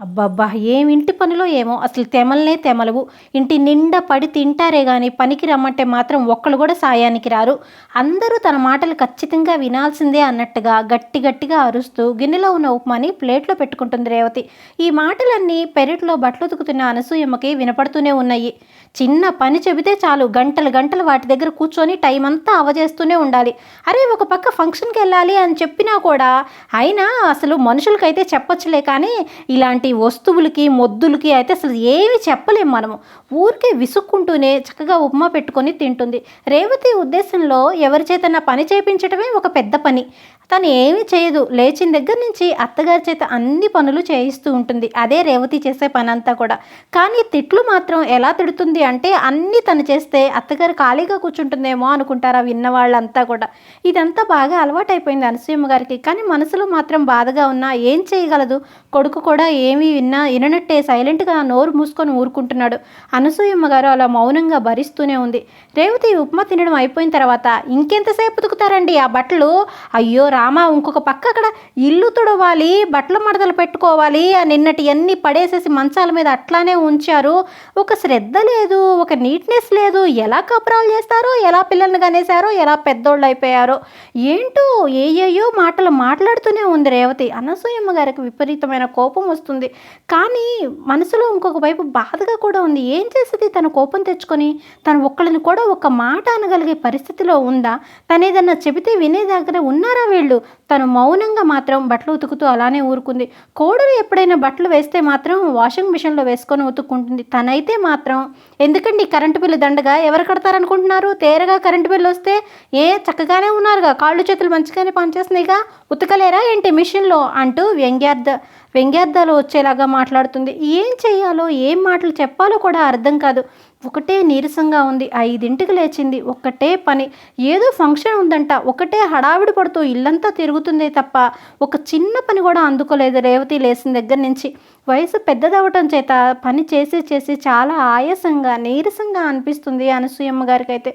అబ్బబ్బా ఏం ఇంటి పనిలో ఏమో? అసలు తెమలనే తెమలవు. ఇంటి నిండా పడి తింటారే కానీ పనికి రమ్మంటే మాత్రం ఒక్కళ్ళు కూడా సాయానికి రారు. అందరూ తన మాటలు ఖచ్చితంగా వినాల్సిందే అన్నట్టుగా గట్టి గట్టిగా అరుస్తూ గిన్నెలో ఉన్న ఉప్మాని ప్లేట్లో పెట్టుకుంటుంది రేవతి. ఈ మాటలన్నీ పెరట్లో బట్టలు ఉతుకుతున్న అనసూయమ్మకి వినపడుతూనే ఉన్నాయి. చిన్న పని చెబితే చాలు గంటలు గంటలు వాటి దగ్గర కూర్చొని టైం అంతా అవజేస్తూనే ఉండాలి. అరే ఒక పక్క ఫంక్షన్కి వెళ్ళాలి అని చెప్పినా కూడా అయినా అసలు మనుషులకైతే చెప్పొచ్చులే కానీ ఇలాంటి వస్తువులకి మొద్దులకి అయితే అసలు ఏమి చెప్పలేము మనము. ఊరికే విసుక్కుంటూనే చక్కగా ఉప్మా పెట్టుకొని తింటుంది. రేవతి ఉద్దేశంలో ఎవరి చేతన పని చేయించడమే ఒక పెద్ద పని. తను ఏమీ చేయదు. లేచిన దగ్గర నుంచి అత్తగారి చేత అన్ని పనులు చేయిస్తూ ఉంటుంది. అదే రేవతి చేసే పని అంతా కూడా. కానీ తిట్లు మాత్రం ఎలా తిడుతుంది అంటే అన్నీ తను చేస్తే అత్తగారు ఖాళీగా కూర్చుంటుందేమో అనుకుంటారా విన్న వాళ్ళంతా కూడా. ఇదంతా బాగా అలవాటైపోయింది అనసూయమ్మ గారికి. కానీ మనసులో మాత్రం బాధగా ఉన్నా ఏం చేయగలదు? కొడుకు కూడా ఏమి విన్నా విననట్టే సైలెంట్గా నోరు మూసుకొని ఊరుకుంటున్నాడు. అనసూయమ్మ గారు అలా మౌనంగా భరిస్తూనే ఉంది. రేవతి ఉప్మా తినడం అయిపోయిన తర్వాత ఇంకెంతసేపు ఉతుకుతారండి ఆ బట్టలు? అయ్యో రామా ఇంకొక పక్క అక్కడ ఇల్లు తుడవాలి బట్టల మడతలు పెట్టుకోవాలి ఆ నిన్నటి అన్ని పడేసేసి మంచాల మీద అట్లానే ఉంచారు. ఒక శ్రద్ధ లేదు ఒక నీట్నెస్ లేదు. ఎలా కపరాలు చేస్తారో ఎలా పిల్లల్ని కనేశారో ఎలా పెద్దోళ్ళు అయిపోయారో. ఏంటో ఏయేయో మాటలు మాట్లాడుతూనే ఉంది రేవతి. అనసూయమ్మ గారికి విపరీతమైన కోపం వస్తుంది. కానీ మనసులో ఇంకొక వైపు బాధగా కూడా ఉంది. ఏం చేసేది తన కోపం తెచ్చుకొని తను ఒక్కళ్ళని కూడా ఒక మాట అనగలిగే పరిస్థితిలో ఉందా? తను ఏదన్నా చెబితే వినే దగ్గర ఉన్నారా వీళ్ళు? తను మౌనంగా మాత్రం బట్టలు ఉతుకుతూ అలానే ఊరుకుంది. కోడలు ఎప్పుడైనా బట్టలు వేస్తే మాత్రం వాషింగ్ మిషన్లో వేసుకొని ఉతుక్కుంటుంది. తనైతే మాత్రం ఎందుకండి కరెంటు బిల్లు దండగా? ఎవరు కడతారనుకుంటున్నారు? తేరగా కరెంటు బిల్లు వస్తే? ఏ చక్కగానే ఉన్నారుగా. కాళ్ళు చేతులు మంచిగానే పనిచేస్తున్నాయిగా. ఉతకలేరా ఏంటి మిషన్లో? అంటూ వ్యంగ్యార్థ వ్యంగ్యార్థాలు వచ్చేలాగా మాట్లాడుతుంది. ఏం చేయాలో ఏం మాటలు చెప్పాలో కూడా అర్థం కాదు. ఒకటే నీరసంగా ఉంది. ఐదింటికి లేచింది. ఒక్కటే పని. ఏదో ఫంక్షన్ ఉందంట. ఒకటే హడావిడి పడుతూ ఇల్లంతా తిరుగుతుందే తప్ప ఒక చిన్న పని కూడా అందుకోలేదు రేవతి లేచిన దగ్గర నుంచి. వయసు పెద్దదవటం చేత పని చేసి చేసి చాలా ఆయాసంగా నీరసంగా అనిపిస్తుంది అనసూయమ్మ గారికి అయితే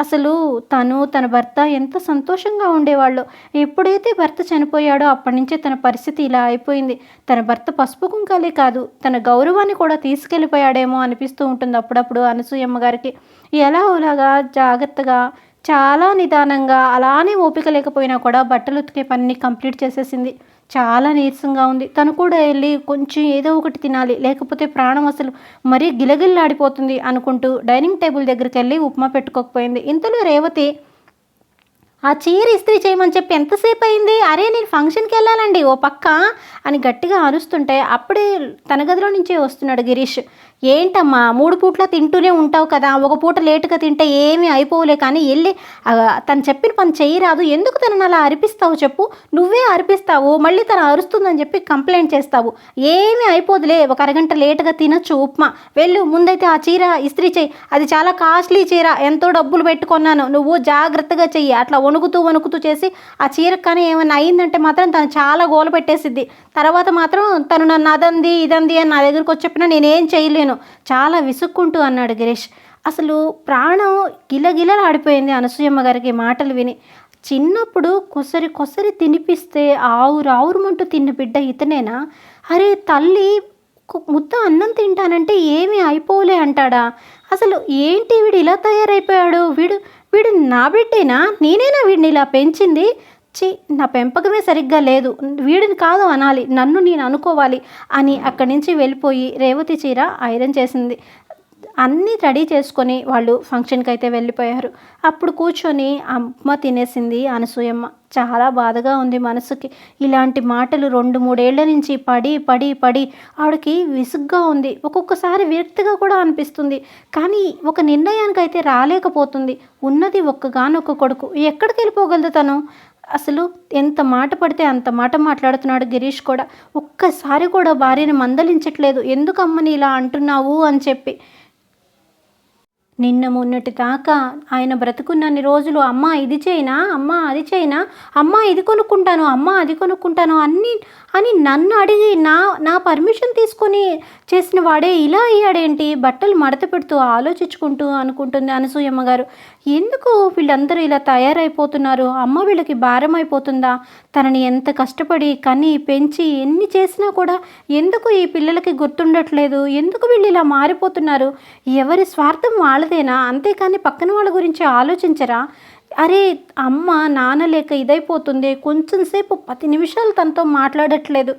అసలు తను తన భర్త ఎంత సంతోషంగా ఉండేవాళ్ళు. ఎప్పుడైతే భర్త చనిపోయాడో అప్పటి నుంచే తన పరిస్థితి ఇలా అయిపోయింది. తన భర్త పసుపు కుంకాలే కాదు తన గౌరవాన్ని కూడా తీసుకెళ్ళిపోయాడేమో అనిపిస్తూ ఉంటుంది అప్పుడప్పుడు అనసూయమ్మ గారికి. ఎలా అలాగా జాగ్రత్తగా చాలా నిదానంగా అలానే ఓపిక లేకపోయినా కూడా బట్టలు ఉతికే పనిని కంప్లీట్ చేసేసింది. చాలా నీరసంగా ఉంది. తను కూడా వెళ్ళి కొంచెం ఏదో ఒకటి తినాలి లేకపోతే ప్రాణం అసలు మరీ గిలగిల్లాడిపోతుంది అనుకుంటూ డైనింగ్ టేబుల్ దగ్గరికి వెళ్ళి ఉప్మా పెట్టుకోకపోయింది. ఇంతలో రేవతి ఆ చీర ఇస్త్రీ చేయమని చెప్పి ఎంతసేపు అయింది? అరే నేను ఫంక్షన్కి వెళ్ళాలండి ఓ పక్క అని గట్టిగా అరుస్తుంటే అప్పుడే తన గదిలో నుంచే వస్తున్నాడు గిరీష్. ఏంటమ్మా మూడు పూట్ల తింటూనే ఉంటావు కదా ఒక పూట లేటుగా తింటే ఏమీ అయిపోలే కానీ వెళ్ళి తను చెప్పిన పని చేయరాదు. ఎందుకు తనని అలా అరిపిస్తావు చెప్పు? నువ్వే అరిపిస్తావు మళ్ళీ తను అరుస్తుందని చెప్పి కంప్లైంట్ చేస్తావు. ఏమీ అయిపోదులే ఒక అరగంట లేటుగా తినొచ్చు ఉప్మా. వెళ్ళు ముందైతే ఆ చీర ఇస్త్రీ చెయ్యి అది చాలా కాస్ట్లీ చీర ఎంతో డబ్బులు పెట్టుకున్నాను. నువ్వు జాగ్రత్తగా చెయ్యి అట్లా వణుకుతూ వణుకుతూ చేసి ఆ చీరకు కానీ ఏమైనా అయిందంటే మాత్రం తను చాలా గోల పెట్టేసిద్ది. తర్వాత మాత్రం తను నన్ను అదంది ఇదంది అని నా దగ్గరికి వచ్చి చెప్పినా నేనేం చేయలేను. చాలా విసుక్కుంటూ అన్నాడు గిరీష్. అసలు ప్రాణం గిలగిలలాడిపోయింది అనసూయమ్మ గారికి మాటలు విని. చిన్నప్పుడు కొసరి కొసరి తినిపిస్తే ఆవురు ఆవురుమంటూ తిన్న బిడ్డ ఇతనేనా? అరే తల్లి కు- ముద్ద అన్నం తింటానంటే ఏమీ అయిపోలే అంటాడా? అసలు ఏంటి వీడు ఇలా తయారైపోయాడు? వీడు వీడు నా బిడ్డేనా? నేనేనా వీడిని ఇలా పెంచింది? చి నా పెంపకమే సరిగ్గా లేదు. వీడిని కాదు అనాలి. నన్ను నేను అనుకోవాలి అని అక్కడి నుంచి వెళ్ళిపోయి రేవతి చీర ఐరన్ చేసింది. అన్నీ రెడీ చేసుకొని వాళ్ళు ఫంక్షన్కి అయితే వెళ్ళిపోయారు. అప్పుడు కూర్చొని అమ్మ తినేసింది అనసూయమ్మ. చాలా బాధగా ఉంది మనసుకి. ఇలాంటి మాటలు రెండు మూడేళ్ళ నుంచి పడి పడి పడి ఆవిడకి విసుగ్గా ఉంది. ఒక్కొక్కసారి విరక్తిగా కూడా అనిపిస్తుంది. కానీ ఒక నిర్ణయానికి అయితే రాలేకపోతుంది. ఉన్నది ఒక్కగానొక్క కొడుకు. ఎక్కడికి వెళ్ళిపోగలదు తను? అసలు ఎంత మాట పడితే అంత మాట మాట్లాడుతున్నాడు గిరీష్ కూడా. ఒక్కసారి కూడా భార్యని మందలించట్లేదు. ఎందుకమ్మని ఇలా అంటున్నావు అని చెప్పి. నిన్న మొన్నటి దాకా ఆయన బ్రతుకున్నన్ని రోజులు అమ్మ ఇది చేయినా? అమ్మ అది చేయినా? అమ్మ ఇది కొనుక్కుంటాను? అమ్మ అది కొనుక్కుంటాను? అన్ని అని నన్ను అడిగి నా నా పర్మిషన్ తీసుకొని చేసిన వాడే ఇలా అయ్యాడేంటి? బట్టలు మడత పెడుతూ ఆలోచించుకుంటూ అనుకుంటుంది అనసూయమ్మ గారు. ఎందుకు వీళ్ళందరూ ఇలా తయారైపోతున్నారు? అమ్మ వీళ్ళకి భారం అయిపోతుందా తనని ఎంత కష్టపడి కని పెంచి ఎన్ని చేసినా కూడా ఎందుకు ఈ పిల్లలకి గుర్తుండట్లేదు? ఎందుకు వీళ్ళు ఇలా మారిపోతున్నారు? ఎవరి స్వార్థం వాళ్ళ వాళ్ళదేనా? అంతేకాని పక్కన వాళ్ళ గురించి ఆలోచించరా? అరే అమ్మ నాన్న లేక ఇదైపోతుంది. కొంచెం సేపు పది నిమిషాలు తనతో మాట్లాడట్లేదు.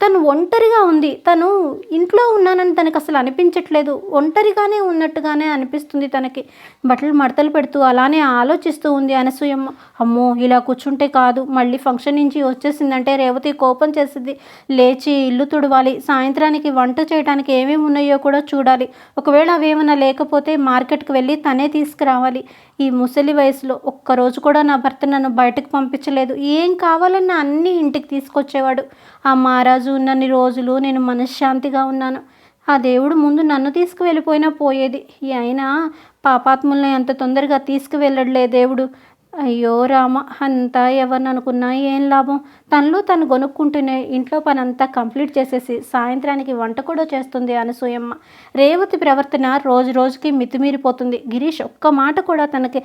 తను ఒంటరిగా ఉంది. తను ఇంట్లో ఉన్నానని తనకు అసలు అనిపించట్లేదు. ఒంటరిగానే ఉన్నట్టుగానే అనిపిస్తుంది తనకి. బట్టలు మడతలు పెడుతూ అలానే ఆలోచిస్తూ ఉంది అనసూయమ్మ. అమ్మో ఇలా కూర్చుంటే కాదు. మళ్ళీ ఫంక్షన్ నుంచి వచ్చేసిందంటే రేవతి కోపం చేసింది. లేచి ఇల్లు తుడవాలి. సాయంత్రానికి వంట చేయడానికి ఏమేమి ఉన్నాయో కూడా చూడాలి. ఒకవేళ అవేమైనా లేకపోతే మార్కెట్కి వెళ్ళి తనే తీసుకురావాలి. ఈ ముసలి వయసులో ఒక్కరోజు కూడా నా భర్త నన్ను బయటకు పంపించలేదు. ఏం కావాలన్నా అన్నీ ఇంటికి తీసుకొచ్చేవాడు. ఆ మహారాజు ఉన్నన్ని రోజులు నేను మనశ్శాంతిగా ఉన్నాను. ఆ దేవుడు ముందు నన్ను తీసుకువెళ్ళిపోయినా పోయేది. అయినా పాపాత్ముల్ని అంత తొందరగా తీసుకువెళ్ళడలే దేవుడు. అయ్యో రామ అంతా ఎవరిననుకున్నా ఏం లాభం? తనలో తను కొనుక్కుంటూనే ఇంట్లో పనంతా కంప్లీట్ చేసేసి సాయంత్రానికి వంట కూడా చేస్తుంది అనసూయమ్మ. రేవతి ప్రవర్తన రోజు రోజుకి మితిమీరిపోతుంది. గిరీష్ ఒక్క మాట కూడా తనకి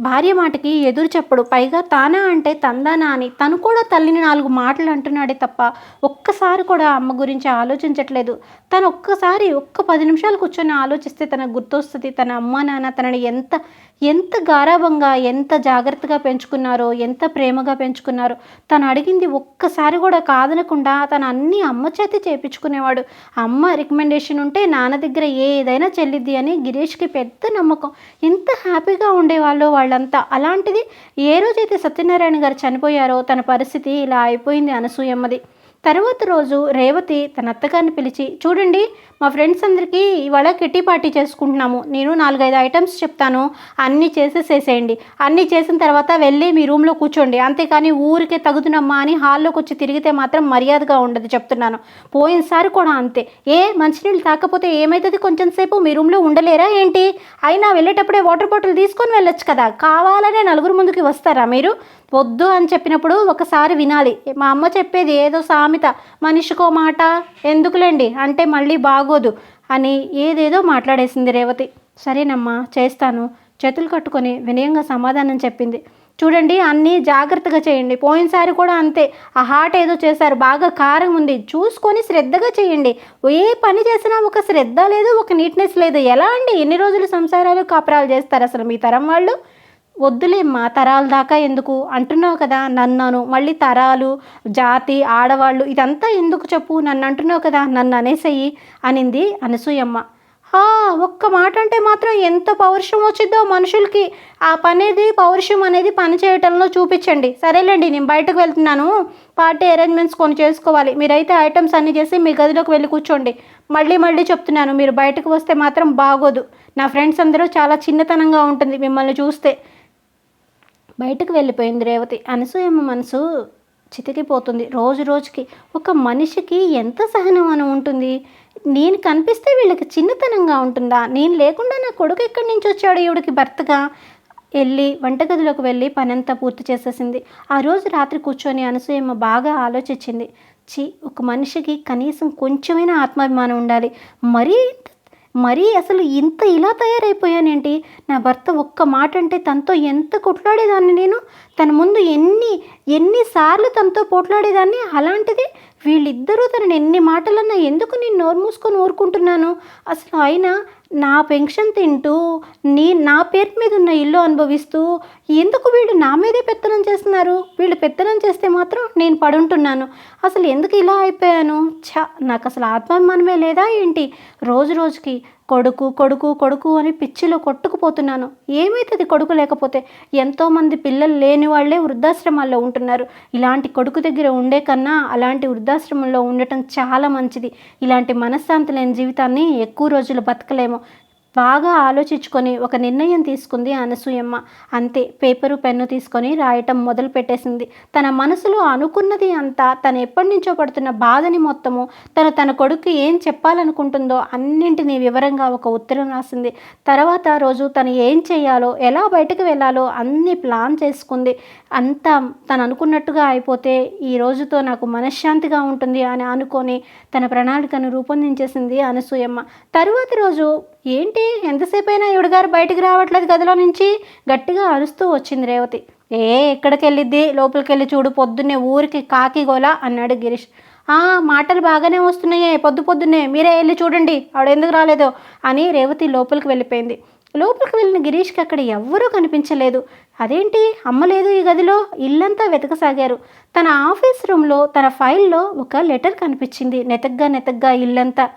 భార్య మాటకి ఎదురు చెప్పడు. పైగా తానా అంటే తందానా అని తను కూడా తల్లిని నాలుగు మాటలు అంటున్నాడే తప్ప ఒక్కసారి కూడా అమ్మ గురించి ఆలోచించట్లేదు. తను ఒక్కసారి ఒక్క పది నిమిషాలు కూర్చొని ఆలోచిస్తే తనకు గుర్తొస్తుంది తన అమ్మ నాన్న తనని ఎంత ఎంత గారాభంగా ఎంత జాగ్రత్తగా పెంచుకున్నారో ఎంత ప్రేమగా పెంచుకున్నారో. తను అడిగింది ఒక్కసారి కూడా కాదనకుండా తను అన్నీ అమ్మ చేతి చేపించుకునేవాడు. అమ్మ రికమెండేషన్ ఉంటే నాన్న దగ్గర ఏదైనా చెల్లిద్ది అని గిరీష్కి పెద్ద నమ్మకం. ఎంత హ్యాపీగా ఉండేవాళ్ళు వాళ్ళంతా. అలాంటిది ఏ రోజైతే సత్యనారాయణ గారు చనిపోయారో తన పరిస్థితి ఇలా అయిపోయింది అనసూయమ్మది. తర్వాత రోజు రేవతి తన అత్తగారిని పిలిచి చూడండి మా ఫ్రెండ్స్ అందరికీ ఇవాళ కిట్టి పార్టీ చేసుకుంటున్నాము. నేను నాలుగైదు ఐటమ్స్ చెప్తాను. అన్నీ చేసేసేసేయండి. అన్నీ చేసిన తర్వాత వెళ్ళి మీ రూమ్లో కూర్చోండి. అంతేకాని ఊరికే తగుదునమ్మా అని హాల్లోకి వచ్చి తిరిగితే మాత్రం మర్యాదగా ఉండదు చెప్తున్నాను. పోయినసారి కూడా అంతే. ఏ మంచినీళ్ళు తాకపోతే ఏమవుతుంది కొంచెం సేపు మీ రూమ్లో ఉండలేరా ఏంటి? అయినా వెళ్ళేటప్పుడే వాటర్ బాటిల్ తీసుకొని వెళ్ళొచ్చు కదా. కావాలనే నలుగురు ముందుకి వస్తారా మీరు? వద్దు అని చెప్పినప్పుడు ఒకసారి వినాలి. మా అమ్మ చెప్పేది ఏదో సామెత మనిషికో మాట ఎందుకులేండి? అంటే మళ్ళీ బాగోదు అని ఏదేదో మాట్లాడేసింది రేవతి. సరేనమ్మా చేస్తాను. చేతులు కట్టుకొని వినయంగా సమాధానం చెప్పింది. చూడండి అన్నీ జాగ్రత్తగా చేయండి. పోయినసారి కూడా అంతే. ఆ హాట్ ఏదో చేశారు. బాగా కారం ఉంది. చూసుకొని శ్రద్ధగా చేయండి. ఏ పని చేసినా ఒక శ్రద్ధ లేదు ఒక నీట్నెస్ లేదు. ఎలా అండి? ఎన్ని రోజులు సంసారాలు కాపురాలు చేస్తారు అసలు మీ తరం వాళ్ళు? వద్దులేమ్మా తరాల దాకా ఎందుకు? అంటున్నావు కదా నన్నాను. మళ్ళీ తరాలు జాతి ఆడవాళ్ళు ఇదంతా ఎందుకు చెప్పు? నన్ను అంటున్నావు కదా నన్ను అనేసేయి అనింది అనసూయమ్మ. "ఆ, ఒక్క మాట అంటే మాత్రం ఎంత పౌరుషం వచ్చిందో మనుషులకి. ఆ పనేది పౌరుషం అనేది పని చేయటంలో చూపించండి. సరేలేండి నేను బయటకు వెళ్తున్నాను. పార్టీ అరేంజ్మెంట్స్ కొన్ని చేసుకోవాలి. మీరైతే ఐటమ్స్ అన్నీ చేసి మీ గదిలోకి వెళ్ళి కూర్చోండి. మళ్ళీ మళ్ళీ చెప్తున్నాను మీరు బయటకు వస్తే మాత్రం బాగోదు. నా ఫ్రెండ్స్ అందరూ చాలా చిన్నతనంగా ఉంటుంది మిమ్మల్ని చూస్తే. బయటకు వెళ్ళిపోయింది రేవతి. అనసూయమ్మ మనసు చితికిపోతుంది. రోజు రోజుకి ఒక మనిషికి ఎంత సహనం అని ఉంటుంది? నేను కనిపిస్తే వీళ్ళకి చిన్నతనంగా ఉంటుందా? నేను లేకుండా నా కొడుకు ఎక్కడి నుంచి వచ్చాడు ఈవిడికి భర్తగా? వెళ్ళి వంటగదిలోకి వెళ్ళి పనంతా పూర్తి చేసేసింది. ఆ రోజు రాత్రి కూర్చొని అనసూయమ్మ బాగా ఆలోచించింది. చి ఒక మనిషికి కనీసం కొంచెమైనా ఆత్మాభిమానం ఉండాలి. మరీ మరీ అసలు ఇంత ఇలా తయారైపోయానేంటి? నా భర్త ఒక్క మాట అంటే తనతో ఎంత కొట్లాడేదాన్ని నేను? తన ముందు ఎన్ని ఎన్నిసార్లు తనతో పోట్లాడేదాన్ని అలాంటిది వీళ్ళిద్దరూ తనని ఎన్ని మాటలన్నా ఎందుకు నేను నోరు మూసుకొని ఊరుకుంటున్నాను? అసలు అయినా నా పెన్షన్ తింటూ నీ నా పేరు మీద ఉన్న ఇల్లు అనుభవిస్తూ ఎందుకు వీళ్ళు నా మీదే పెత్తనం చేస్తున్నారు? వీళ్ళు పెత్తనం చేస్తే మాత్రం నేను పడుంటున్నాను. అసలు ఎందుకు ఇలా అయిపోయాను? ఛ నాకు అసలు ఆత్మాభిమానమే లేదా ఏంటి? రోజు రోజుకి కొడుకు కొడుకు కొడుకు అని పిచ్చిలో కొట్టుకుపోతున్నాను. ఏమవుతుంది కొడుకు లేకపోతే? ఎంతోమంది పిల్లలు లేని వాళ్ళే వృద్ధాశ్రమాల్లో ఉంటున్నారు. ఇలాంటి కొడుకు దగ్గర ఉండే కన్నా అలాంటి వృద్ధాశ్రమంలో ఉండటం చాలా మంచిది. ఇలాంటి మనశ్శాంతి లేని జీవితాన్ని ఎక్కువ రోజులు బతకలేము. బాగా ఆలోచించుకొని ఒక నిర్ణయం తీసుకుంది అనసూయమ్మ. అంతే పేపరు పెన్ను తీసుకొని రాయటం మొదలు పెట్టేసింది తన మనసులో అనుకున్నది అంతా తను ఎప్పటి నుంచో పడుతున్న బాధని మొత్తము తను తన కొడుకు ఏం చెప్పాలనుకుంటుందో అన్నింటినీ వివరంగా ఒక ఉత్తరం రాసింది. తర్వాత రోజు తను ఏం చేయాలో ఎలా బయటకు వెళ్ళాలో అన్ని ప్లాన్ చేసుకుంది. అంతా తను అనుకున్నట్టుగా అయిపోతే ఈ రోజుతో నాకు మనశ్శాంతిగా ఉంటుంది అని అనుకొని తన ప్రణాళికను రూపొందించేసింది అనసూయమ్మ. తరువాతి రోజు ఏంటి? ఎంతసేపు అయినా గారు బయటికి రావట్లేదు గదిలో నుంచి. గట్టిగా అరుస్తూ వచ్చింది రేవతి. ఏ ఎక్కడికి వెళ్ళిద్ది లోపలికి వెళ్ళి చూడు పొద్దున్నే ఊరికి కాకి అన్నాడు గిరీష్. మాటలు బాగానే వస్తున్నాయే. పొద్దు పొద్దున్నే మీరే వెళ్ళి చూడండి. ఆవిడ ఎందుకు రాలేదో? అని రేవతి లోపలికి వెళ్ళిపోయింది. లోపలికి వెళ్ళిన గిరీష్కి అక్కడ ఎవ్వరూ కనిపించలేదు. అదేంటి? అమ్మ లేదు ఈ గదిలో. ఇల్లంతా వెతకసాగారు. తన ఆఫీస్ రూమ్లో తన ఫైల్లో ఒక లెటర్ కనిపించింది. నెతగ్గా నెతగ్గా ఇల్లంతా.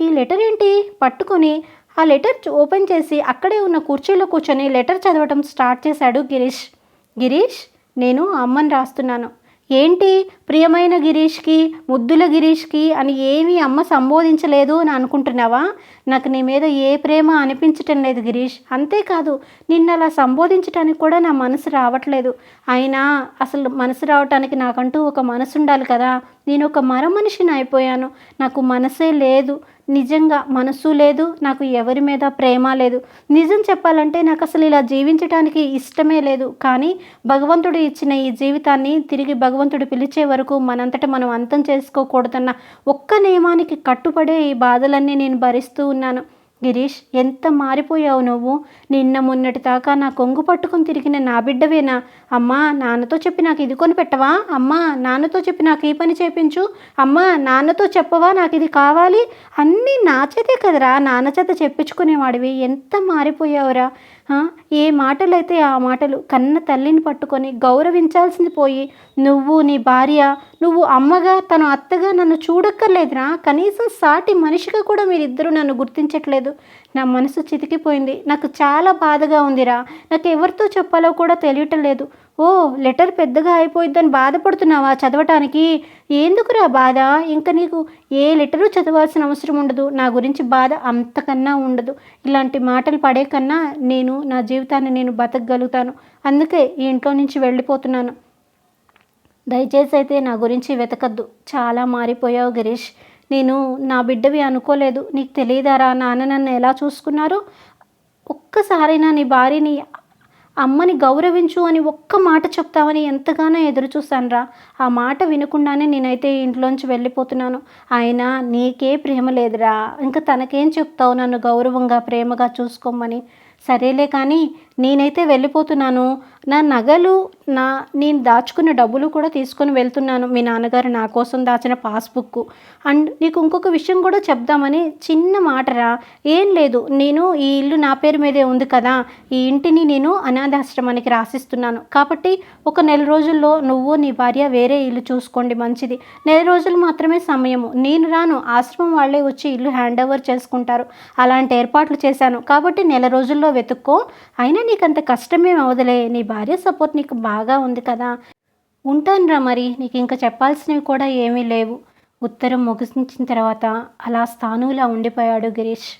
ఈ లెటర్ ఏంటి? పట్టుకొని ఆ లెటర్ ఓపెన్ చేసి అక్కడే ఉన్న కుర్చీలో కూర్చొని లెటర్ చదవటం స్టార్ట్ చేశాడు గిరీష్. గిరీష్ నేను అమ్మని రాస్తున్నాను. ఏంటి? ప్రియమైన గిరీష్కి ముద్దుల గిరీష్కి అని ఏమీ అమ్మ సంబోధించలేదు అని అనుకుంటున్నావా? నాకు నీ మీద ఏ ప్రేమ అనిపించటం లేదు గిరీష్. అంతేకాదు నిన్న అలా సంబోధించడానికి కూడా నా మనసు రావట్లేదు. అయినా అసలు మనసు రావటానికి నాకంటూ ఒక మనసు ఉండాలి కదా. నేను ఒక మర మనిషిని అయిపోయాను. నాకు మనసే లేదు. నిజంగా మనసు లేదు నాకు ఎవరి మీద ప్రేమ లేదు. నిజం చెప్పాలంటే నాకు అసలు ఇలా జీవించడానికి ఇష్టమే లేదు. కానీ భగవంతుడు ఇచ్చిన ఈ జీవితాన్ని తిరిగి భగవంతుడు పిలిచే వరకు మనంతట మనం అంతం చేసుకోకూడదన్న ఒక్క నియమానికి కట్టుబడే ఈ బాధలన్నీ నేను భరిస్తూ ఉన్నాను. గిరీష్ ఎంత మారిపోయావు నువ్వు? నిన్న మొన్నటి దాకా నా కొంగు పట్టుకొని తిరిగిన నా బిడ్డవేనా? అమ్మా నాన్నతో చెప్పి నాకు ఇది కొని పెట్టవా అమ్మా నాన్నతో చెప్పి నాకు ఈ పని చేపించు. అమ్మా నాన్నతో చెప్పవా నాకు ఇది కావాలి? అన్నీ నా చేతే కదరా. నాన్న చేత చెప్పించుకునేవాడివి. ఎంత మారిపోయావురా. ఏ మాటలైతే ఆ మాటలు కన్న తల్లిని పట్టుకొని గౌరవించాల్సింది పోయి నువ్వు నీ భార్య నువ్వు అమ్మగా తను అత్తగా నన్ను చూడక్కర్లేదురా కనీసం సాటి మనిషిగా కూడా మీరిద్దరూ నన్ను గుర్తించట్లేదు. నా మనసు చితికిపోయింది. నాకు చాలా బాధగా ఉందిరా. నాకు ఎవరితో చెప్పాలో కూడా తెలియటం లేదు. ఓ లెటర్ పెద్దగా అయిపోయిద్దని బాధపడుతున్నావా చదవటానికి? ఎందుకురా బాధ? ఇంకా నీకు ఏ లెటరు చదవాల్సిన అవసరం ఉండదు. నా గురించి బాధ అంతకన్నా ఉండదు. ఇలాంటి మాటలు పడే కన్నా నేను నా జీవితాన్ని నేను బతకగలుగుతాను. అందుకే ఈ ఇంట్లో నుంచి వెళ్ళిపోతున్నాను. దయచేసి అయితే నా గురించి వెతకద్దు. చాలా మారిపోయావు గిరీష్. నేను నా బిడ్డవి అనుకోలేదు. నీకు తెలియదారా నాన్న నన్ను ఎలా చూసుకున్నారు? ఒక్కసారైనా నీ భార్యని అమ్మని గౌరవించు అని ఒక్క మాట చెప్తామని ఎంతగానో ఎదురు చూశానురా. ఆ మాట వినకుండానే నేనైతే ఇంట్లోంచి వెళ్ళిపోతున్నాను. ఆయన నీకే ప్రేమ లేదురా. ఇంకా తనకేం చెప్తావు నన్ను గౌరవంగా ప్రేమగా చూసుకోమని? సరేలే కానీ నేనైతే వెళ్ళిపోతున్నాను. నా నగలు నా నేను దాచుకున్న డబ్బులు కూడా తీసుకొని వెళ్తున్నాను. మీ నాన్నగారు నా కోసం దాచిన పాస్బుక్ అండ్ నీకు ఇంకొక విషయం కూడా చెప్దామని చిన్న మాటరా? ఏం లేదు. నేను ఈ ఇల్లు నా పేరు మీదే ఉంది కదా. ఈ ఇంటిని నేను అనాథాశ్రమానికి రాసిస్తున్నాను. కాబట్టి ఒక నెల రోజుల్లో నువ్వు నీ భార్య వేరే ఇల్లు చూసుకోండి. మంచిది. నెల రోజులు మాత్రమే సమయము. నేను రాను. ఆశ్రమం వాళ్ళే వచ్చి ఇల్లు హ్యాండ్ ఓవర్ చేసుకుంటారు. అలాంటి ఏర్పాట్లు చేశాను. కాబట్టి నెల రోజుల్లో వెతుక్కో. అయినా నీకు అంత కష్టమేం అవదలే నీ భార్య సపోర్ట్ నీకు బాగా ఉంది కదా. ఉంటానురా మరి. నీకు ఇంకా చెప్పాల్సినవి కూడా ఏమీ లేవు. ఉత్తరం ముగించిన తర్వాత అలా స్థానువులా ఉండిపోయాడు గిరీష్.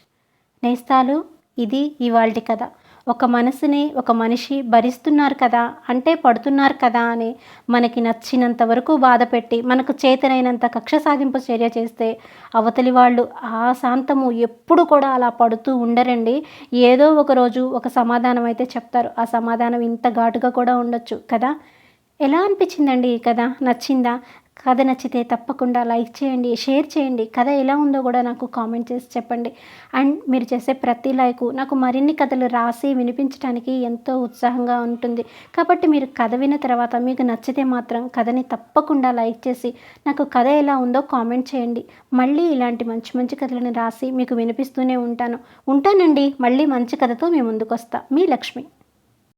నేస్తాలు ఇది ఇవాల్టి కథ. ఒక మనసుని ఒక మనిషి భరిస్తున్నారు కదా అంటే పడుతున్నారు కదా అని మనకి నచ్చినంత వరకు బాధ పెట్టి మనకు చేతనైనంత కక్ష సాధింపు చర్య చేస్తే అవతలి వాళ్ళు ఆ శాంతము ఎప్పుడు కూడా అలా పడుతూ ఉండరండి. ఏదో ఒకరోజు ఒక సమాధానం అయితే చెప్తారు. ఆ సమాధానం ఇంత ఘాటుగా కూడా ఉండొచ్చు కదా. ఎలా అనిపించిందండి ఈ కథ? నచ్చిందా? కథ నచ్చితే తప్పకుండా లైక్ చేయండి షేర్ చేయండి. కథ ఎలా ఉందో కూడా నాకు కామెంట్ చేసి చెప్పండి. అండ్ మీరు చేసే ప్రతి లైకు నాకు మరిన్ని కథలు రాసి వినిపించడానికి ఎంతో ఉత్సాహంగా ఉంటుంది. కాబట్టి మీరు కథ విన్న తర్వాత మీకు నచ్చితే మాత్రం కథని తప్పకుండా లైక్ చేసి నాకు కథ ఎలా ఉందో కామెంట్ చేయండి. మళ్ళీ ఇలాంటి మంచి మంచి కథలను రాసి మీకు వినిపిస్తూనే ఉంటాను. ఉంటానండి. మళ్ళీ మంచి కథతో మీ ముందుకు వస్తా మీ లక్ష్మి.